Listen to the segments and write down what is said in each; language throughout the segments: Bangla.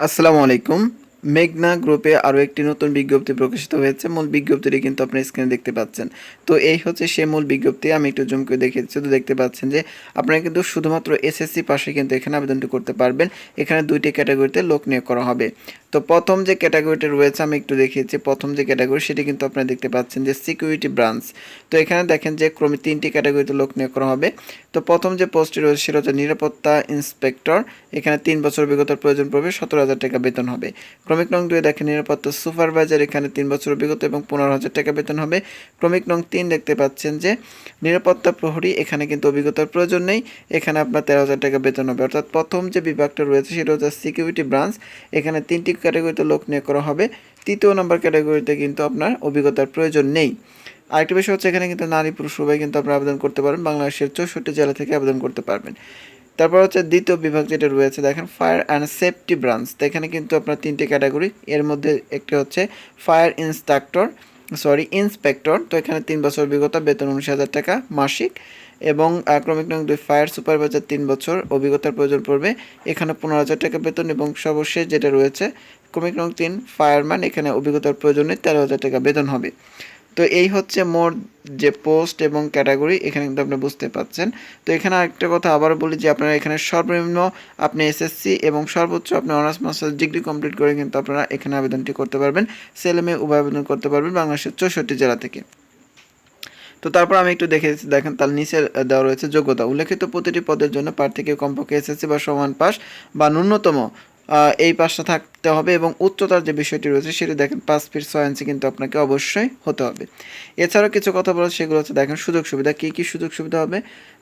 আসসালামু আলাইকুম। মেঘনা গ্রুপে আরও একটি নতুন বিজ্ঞপ্তি প্রকাশিত হয়েছে। মূল বিজ্ঞপ্তিটি কিন্তু আপনি স্ক্রিনে দেখতে পাচ্ছেন। তো এই হচ্ছে সেই মূল বিজ্ঞপ্তি। আমি একটু জুম করে দেখে দিচ্ছি। তো দেখতে পাচ্ছেন যে আপনারা কিন্তু শুধুমাত্র এসএসসি পাশে কিন্তু এখানে আবেদনটি করতে পারবেন। এখানে দুইটি ক্যাটাগরিতে লোক নিয়োগ করা হবে। তো প্রথম যে ক্যাটাগরিটি রয়েছে, আমি একটু দেখিয়েছি প্রথম যে ক্যাটাগরি, সেটি কিন্তু আপনারা দেখতে পাচ্ছেন যে সিকিউরিটি ব্রাঞ্চ তো এখানে দেখেন যে ক্রমে তিনটি ক্যাটাগরিতে লোক নিয়োগ করা হবে। তো প্রথম যে পোস্টটি রয়েছে, সেটা হচ্ছে নিরাপত্তা ইন্সপেক্টর। এখানে তিন বছর অভিজ্ঞতার প্রয়োজন পড়বে, সতেরো হাজার টাকা বেতন হবে। ক্রমিক নং দুই দেখেন নিরাপত্তা সুপারভাইজার এখানে তিন বছর অভিজ্ঞতা এবং পনেরো হাজার টাকা বেতন হবে। ক্রমিক নং তিন দেখতে পাচ্ছেন যে নিরাপত্তা প্রহরী, এখানে কিন্তু অভিজ্ঞতার প্রয়োজন নেই। এখানে আপনার তেরো হাজার টাকা বেতন হবে। অর্থাৎ প্রথম যে বিভাগটা রয়েছে সেটা হচ্ছে সিকিউরিটি ব্রাঞ্চ এখানে তিনটি ক্যাটাগরিতে লোক নিয়োগ করা হবে। তৃতীয় নম্বর ক্যাটাগরিতে কিন্তু আপনার অভিজ্ঞতার প্রয়োজন নেই। আরেকটি বিষয় হচ্ছে এখানে কিন্তু নারী পুরুষ সবাই কিন্তু আপনারা আবেদন করতে পারবেন। বাংলাদেশের চৌষট্টি জেলা থেকে আবেদন করতে পারবেন। তারপর হচ্ছে দ্বিতীয় বিভাগ যেটা রয়েছে, দেখেন ফায়ার অ্যান্ড সেফটি ব্রাঞ্চ এখানে কিন্তু আপনার তিনটে ক্যাটাগরি এর মধ্যে একটি হচ্ছে ফায়ার ইন্সট্রাক্টর সরি ইন্সপেক্টর তো এখানে তিন বছর অভিজ্ঞতা, বেতন উনিশ হাজার টাকা মাসিক। এবং ক্রমিক নং দুই ফায়ার সুপারভাইজার তিন বছর অভিজ্ঞতার প্রয়োজন পড়বে। এখানে পনেরো হাজার টাকা বেতন এবং সর্বশেষ যেটা রয়েছে, ক্রমিক নং তিন ফায়ারম্যান এখানে অভিজ্ঞতার প্রয়োজনে তেরো হাজার টাকা বেতন হবে। তো এই হচ্ছে মোট যে পোস্ট এবং ক্যাটাগরি, এখানে কিন্তু আপনি বুঝতে পাচ্ছেন। তো এখানে আরেকটা কথা আবার বলি যে আপনারা এখানে সর্বনিম্ন আপনি এসএসসি এবং সর্বোচ্চ আপনি অনার্স, মাস্টার্স ডিগ্রি কমপ্লিট করে কিন্তু আপনারা এখানে আবেদনটি করতে পারবেন। ছেলে মেয়ে উভয় আবেদন করতে পারবেন বাংলাদেশের চৌষট্টি জেলা থেকে। তো তারপর আমি একটু দেখে দেখেন তার নিচে দেওয়া রয়েছে যোগ্যতা। উল্লেখিত প্রতিটি পদের জন্য প্রার্থীকে কমপক্ষে এসএসসি বা সমান পাস বা ন্যূনতম এই পাশটা থাকতে হবে এবং উচ্চতার যে বিষয়টি রয়েছে সেটি দেখেন পাঁচ ফিট ছয় ইঞ্চি কিন্তু আপনাকে অবশ্যই হতে হবে। এছাড়াও কিছু কথা বলা সেগুলো হচ্ছে দেখেন সুযোগ সুবিধা, কী কী সুযোগ সুবিধা হবে?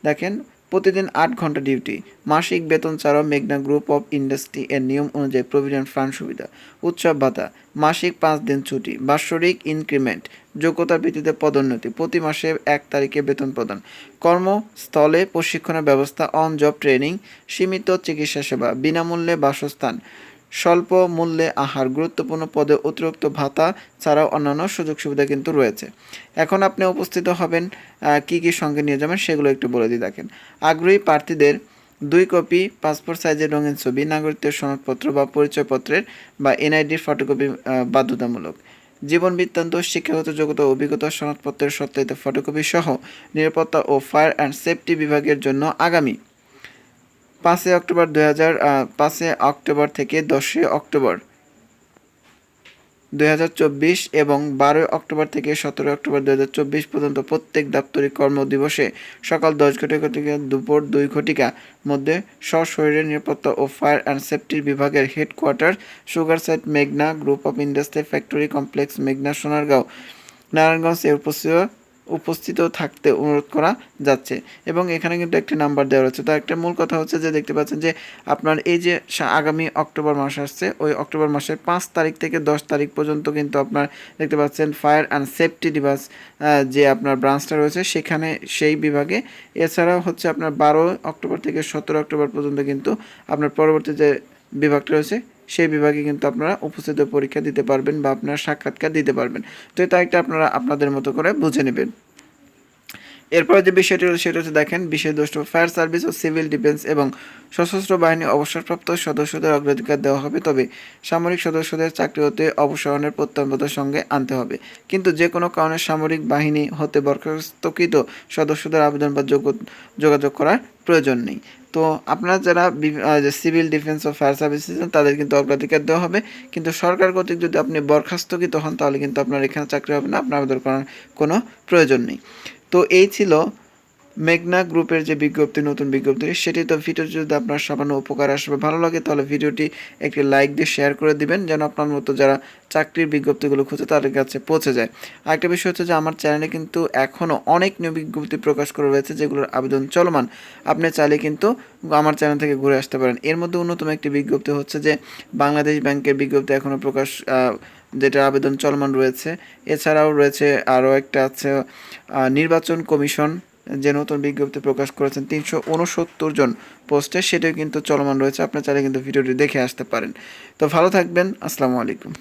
দেখেন প্রতিদিন আট ঘণ্টা ডিউটি। মাসিক বেতন ছাড়াও মেঘনা গ্রুপ অফ ইন্ডাস্ট্রি এর নিয়ম অনুযায়ী প্রভিডেন্ট ফান্ড সুবিধা, উৎসব ভাতা, মাসিক পাঁচ দিন ছুটি, বাৎসরিক ইনক্রিমেন্ট, যোগ্যতার ভিত্তিতে পদোন্নতি, প্রতি মাসে এক তারিখে বেতন প্রদান, কর্মস্থলে প্রশিক্ষণের ব্যবস্থা অন জব ট্রেনিং, সীমিত চিকিৎসা সেবা, বিনামূল্যে বাসস্থান স্বল্প মূল্যে আহার, গুরুত্বপূর্ণ পদে অতিরিক্ত ভাতা ছাড়াও অন্যান্য সুযোগ সুবিধা কিন্তু রয়েছে। এখন আপনি উপস্থিত হবেন কি কি সঙ্গে নিয়ে যাবেন সেগুলো একটু বলে দিয়ে দেখেন। আগ্রহী প্রার্থীদের দুই কপি পাসপোর্ট সাইজের রঙিন ছবি, নাগরিকত্বের সনদপত্র বা পরিচয়পত্রের বা এনআইডির ফটোকপি বাধ্যতামূলক। জীবন বৃত্তান্ত, শিক্ষাগত যোগ্যতা, অভিজ্ঞতা, সনদপত্রের সত্যায়িত ফটোকপি সহ নিরাপত্তা ও ফায়ার অ্যান্ড সেফটি বিভাগের জন্য আগামী পাঁচই অক্টোবর দুই হাজার অক্টোবর থেকে দশই অক্টোবর দুই হাজার চব্বিশ এবং বারোই অক্টোবর থেকে সতেরোই অক্টোবর দুই পর্যন্ত প্রত্যেক দাপ্তরিক কর্মদিবসে সকাল দশ ঘটিকা থেকে দুপুর দুই ঘটিকা মধ্যে সশরীরে নিরাপত্তা ও ফায়ার অ্যান্ড সেফটির বিভাগের হেডকোয়ার্টার, সুগার সাইট, মেঘনা, group of industry factory complex, মেঘনা, সোনারগাঁও, নারায়ণগঞ্জ এ উপস্থিত উপস্থিত থাকতে অনুরোধ করা যাচ্ছে। এবং এখানে কিন্তু একটি নাম্বার দেওয়া রয়েছে। তো একটা মূল কথা হচ্ছে যে, দেখতে পাচ্ছেন যে, আপনার এই যে আগামী অক্টোবর মাস আসছে, ওই অক্টোবর মাসের পাঁচ তারিখ থেকে দশ তারিখ পর্যন্ত কিন্তু আপনার দেখতে পাচ্ছেন ফায়ার অ্যান্ড সেফটি ডিভাইস যে আপনার ব্রাঞ্চটা রয়েছে, সেখানে সেই বিভাগে। এছাড়াও হচ্ছে আপনার বারো অক্টোবর থেকে সতেরো অক্টোবর পর্যন্ত কিন্তু আপনার পরবর্তী যে বিভাগটা রয়েছে সেই বিভাগে কিন্তু আপনারা উপস্থিত পরীক্ষা দিতে পারবেন বা আপনারা সাক্ষাৎকার দিতে পারবেন। তো এটা একটা আপনারা আপনাদের মতো করে বুঝে নেবেন। এরপরে যে বিষয়টি রয়েছে সেটা হচ্ছে দেখেন বিশেষ দ্রষ্ট ফায়ার সার্ভিস ও সিভিল ডিফেন্স এবং সশস্ত্র বাহিনী অবসরপ্রাপ্ত সদস্যদের অগ্রাধিকার দেওয়া হবে। তবে সামরিক সদস্যদের চাকরি হতে অবসরণের প্রত্যয়নপত্রের সঙ্গে আনতে হবে। কিন্তু যে কোনো কারণে সামরিক বাহিনী হতে বরখাস্তকৃত সদস্যদের আবেদন বা যোগ্য- যোগাযোগ করার প্রয়োজন নেই। তো আপনারা যারা সিভিল ডিফেন্স ও ফায়ার সার্ভিসেস তাদের কিন্তু অগ্রাধিকার দেওয়া হবে। কিন্তু সরকার কর্তৃক যদি আপনি বরখাস্তকৃত হন, তাহলে কিন্তু আপনার এখানে চাকরি হবে না, আপনার আবেদন করার কোনো প্রয়োজন নেই। তো এই ছিল মেঘনা গ্রুপের যে বিজ্ঞপ্তি, নতুন বিজ্ঞপ্তি, সেটি তো ভিডিও যদি আপনার সামান্য উপকার আসবে, ভালো লাগে, তাহলে ভিডিওটি একটি লাইক দিয়ে শেয়ার করে দিবেন, যেন আপনার মতো যারা চাকরির বিজ্ঞপ্তিগুলো খুঁজে তাদের কাছে পৌঁছে যায়। আরেকটা বিষয় হচ্ছে যে আমার চ্যানেলে কিন্তু এখনও অনেক নিয়োগ বিজ্ঞপ্তি প্রকাশ করা রয়েছে যেগুলোর আবেদন চলমান। আপনি চাইলে কিন্তু আমার চ্যানেল থেকে ঘুরে আসতে পারেন। এর মধ্যে অন্যতম একটি বিজ্ঞপ্তি হচ্ছে যে বাংলাদেশ ব্যাংকের বিজ্ঞপ্তি এখনও প্রকাশ যেটা আবেদন চলমান রয়েছে। এছাড়াও রয়েছে আরও একটা আছে নির্বাচন কমিশন যে নতুন বিজ্ঞপ্তি প্রকাশ করেছেন, তিনশো উনসত্তর জন পোস্টে সেটাও কিন্তু চলমান রয়েছে। আপনার চাইলে কিন্তু ভিডিওটি দেখে আসতে পারেন। তো ভালো থাকবেন, আসসালামু আলাইকুম।